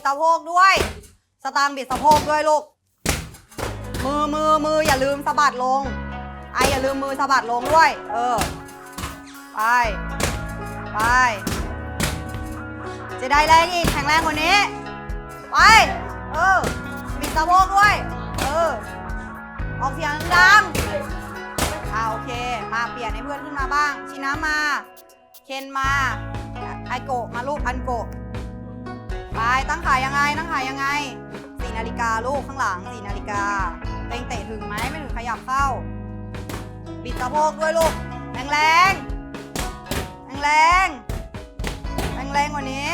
ดสะโพกด้วย สตางค์บิดสะโพกด้วยลูก มือมือมืออย่าลืมสะบัดลง ไออย่าลืมมือสะบัดลงด้วย เออ ไป ไป จะได้แรงอีกแข็งแรงกว่านี้ ไป เออ บิดสะโพกด้วย เออ ออกเสียงดังอ่าโอเค มาเปลี่ยนให้เพื่อนขึ้นมาบ้าง ชินะมา เคนมา ไอโกะมาลูกอันโกะ ตั้งขายยังไงตั้งขายยังไงสี่นาฬิกาลูกข้างหลังสี่นาฬิกาเต็งเตะถึงไหมไม่ถึงขยับเข้า บิดสะโพกด้วยลูกแรงแรงแรงแรงแรงกว่านี้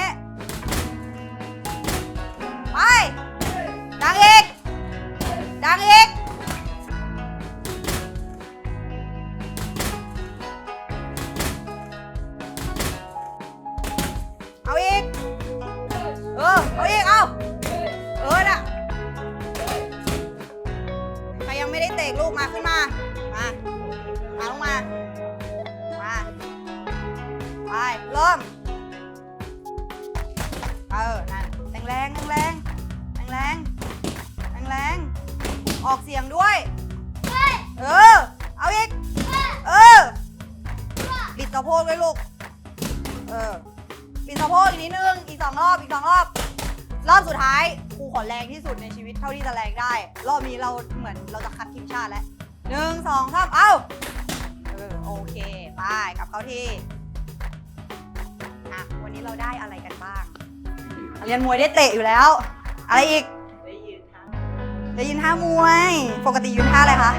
อ เอาอีกเอา เออน่ะ ใครยังไม่ได้เตะลูกมาขึ้นมา มา มาลงมา มา ไปเริ่มเออ นั่นแรงแรงแรงแรงแรงแรงแรงออกเสียงด้วย เออ เอาอีก เออ บิดสะโพกด้วยลูก เออ บิดสะโพกอีกนิดนึง อีกสองรอบ อีกสองรอบ อบสุดท้ายครูขอแรงที่สุดในชีวิตเท่าที่จะแรงได้ รอบนี้เราเหมือนเราจะคัดทีมชาติแล้วหนึ่งสองสามเอ้าเออโอเคไปกลับเข้าที่อะวันนี้เราได้อะไรกันบ้าง เรียนมวยได้เตะอยู่แล้ว อะไรอีก ได้ยืนทั้งได้ยืนท่ามวย ปกติยืนท่าอะไรคะ